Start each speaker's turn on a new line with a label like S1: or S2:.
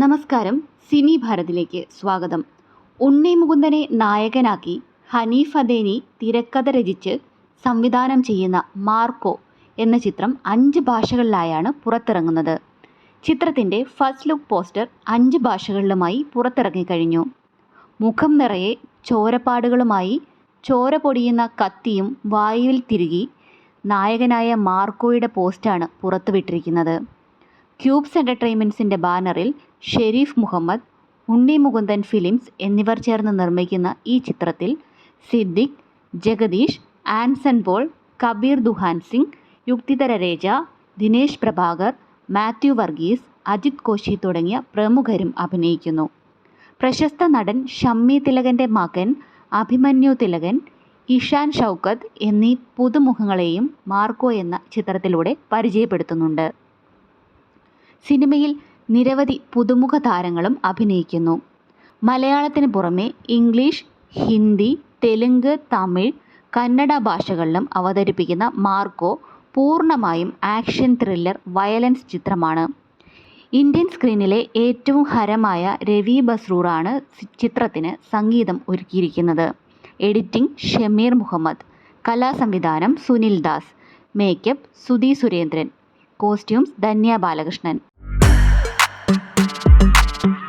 S1: നമസ്കാരം. സിനി ഭാരതിലേക്ക് സ്വാഗതം. ഉണ്ണി മുകുന്ദനെ നായകനാക്കി ഹനീഫ് അദേനി തിരക്കഥ രചിച്ച് സംവിധാനം ചെയ്യുന്ന മാർക്കോ എന്ന ചിത്രം അഞ്ച് ഭാഷകളിലായാണ് പുറത്തിറങ്ങുന്നത്. ചിത്രത്തിന്റെ ഫസ്റ്റ് ലുക്ക് പോസ്റ്റർ അഞ്ച് ഭാഷകളിലുമായി പുറത്തിറങ്ങിക്കഴിഞ്ഞു മുഖം നിറയെ ചോരപ്പാടുകളുമായി ചോര പൊടിയുന്ന കത്തിയും വായുവിൽ തിരുകി നായകനായ മാർക്കോയുടെ പോസ്റ്റാണ് പുറത്തുവിട്ടിരിക്കുന്നത്. ക്യൂബ്സ് എന്റർടൈൻമെന്റ്സിന്റെ ബാനറിൽ ഷെരീഫ് മുഹമ്മദ് ഉണ്ണി മുകുന്ദൻ ഫിലിംസ് എന്നിവർ ചേർന്ന് നിർമ്മിക്കുന്ന ഈ ചിത്രത്തിൽ Siddique Jagadish Anson Paul Kabir Duhan Singh Yukti Thareja Dinesh Prabhakar Mathew Varghese Ajith Koshy തുടങ്ങിയ പ്രമുഖരും അഭിനയിക്കുന്നു. പ്രശസ്ത നടൻ ഷമ്മി തിലകന്റെ മകൻ അഭിമന്യു തിലകൻ ഇഷാൻ ഷൗക്കത്ത് എന്നീ പുതുമുഖങ്ങളെയും മാർക്കോ എന്ന ചിത്രത്തിലൂടെ പരിചയപ്പെടുത്തുന്നുണ്ട്. സിനിമയിൽ നിരവധി പുതുമുഖ താരങ്ങളും അഭിനയിക്കുന്നു. മലയാളത്തിന് പുറമെ ഇംഗ്ലീഷ് ഹിന്ദി തെലുങ്ക് തമിഴ് കന്നഡ ഭാഷകളിലും അവതരിപ്പിക്കുന്ന മാർക്കോ പൂർണമായും ആക്ഷൻ ത്രില്ലർ വയലൻസ് ചിത്രമാണ്. ഇന്ത്യൻ സ്ക്രീനിലെ ഏറ്റവും ഹരമായ രവി ബസ്രൂറാണ് ചിത്രത്തിന് സംഗീതം ഒരുക്കിയിരിക്കുന്നത്. Editing Shameer Muhammad കലാസംവിധാനം Sunil Das makeup Sudhi Surendran costumes Dhanya Balakrishnan. Thank